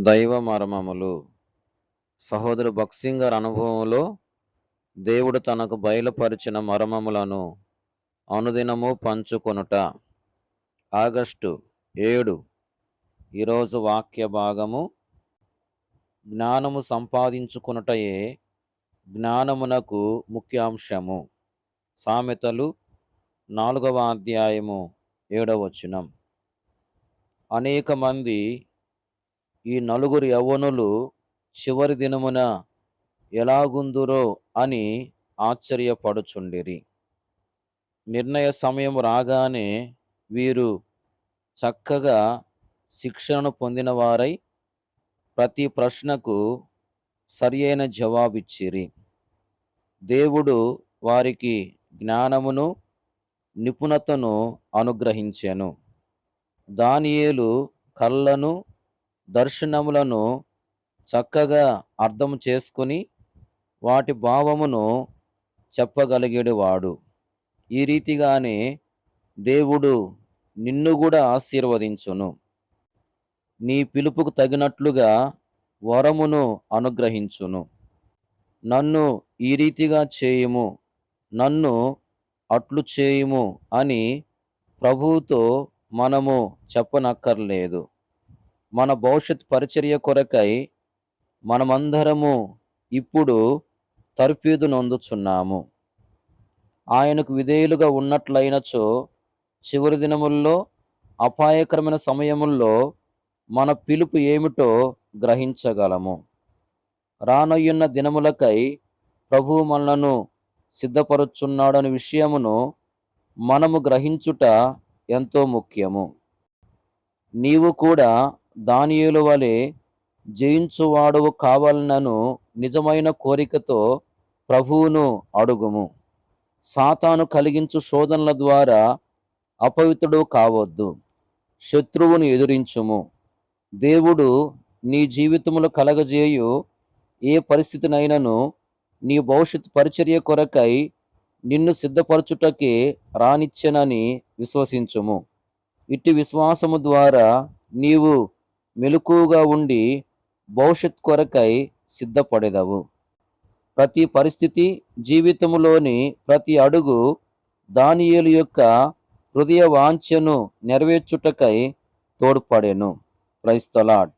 దైవ మర్మములు. సహోదరు బక్సింగ్ గారి అనుభవంలో దేవుడు తనకు బయలుపరిచిన మర్మములను అనుదినము పంచుకొనుట. ఆగస్టు ఏడు ఈరోజు వాక్య భాగము. జ్ఞానము సంపాదించుకొనుటయే జ్ఞానమునకు ముఖ్యాంశము. సామెతలు నాలుగవ అధ్యాయము ఏడవచనం అనేక మంది ఈ నలుగురు యవ్వనులు చివరి దినమున ఎలాగుందురో అని ఆశ్చర్యపడుచుండిరి. నిర్ణయ సమయం రాగానే వీరు చక్కగా శిక్షణను పొందిన వారై ప్రతి ప్రశ్నకు సరియైన జవాబిచ్చిరి. దేవుడు వారికి జ్ఞానమును నిపుణతను అనుగ్రహించెను. దానియేలు కళ్ళను దర్శనములను చక్కగా అర్థం చేసుకుని వాటి భావమును చెప్పగలిగేవాడు. ఈ రీతిగానే దేవుడు నిన్ను కూడా ఆశీర్వదించును. నీ పిలుపుకు తగినట్లుగా వరమును అనుగ్రహించును. నన్ను ఈ రీతిగా చేయుము నన్ను అట్లు చేయుము అని ప్రభువుతో మనము చెప్పనక్కర్లేదు. మన భవిష్యత్ పరిచర్య కొరకై మనమందరము ఇప్పుడు తర్ఫీదు నొందుచున్నాము. ఆయనకు విధేయులుగా ఉన్నట్లయినచో చివరి దినముల్లో అపాయకరమైన సమయముల్లో మన పిలుపు ఏమిటో గ్రహించగలము. రానయ్యున్న దినములకై ప్రభువు మనలను సిద్ధపరుచున్నాడని విషయమును మనము గ్రహించుట ఎంతో ముఖ్యము. నీవు కూడా దానియుల వలె జయించువాడవు కావాలనను నిజమైన కోరికతో ప్రభువును అడుగుము. సాతాను కలిగించు శోధనల ద్వారా అపవిత్రుడు కావద్దు. శత్రువును ఎదురించుము. దేవుడు నీ జీవితములో కలగజేయు. ఏ పరిస్థితినైనను నీ భవిష్యత్ పరిచర్య కొరకై నిన్ను సిద్ధపరచుటకే రానిచ్చెనని విశ్వసించుము. ఇట్టి విశ్వాసము ద్వారా నీవు మెలకుగా ఉండి భవిష్యత్ కొరకై సిద్ధపడేదవు. ప్రతి పరిస్థితి జీవితంలోని ప్రతి అడుగు దానియేలు యొక్క హృదయ వాంఛను నెరవేర్చుటకై తోడ్పడెను. క్రైస్తలాడ్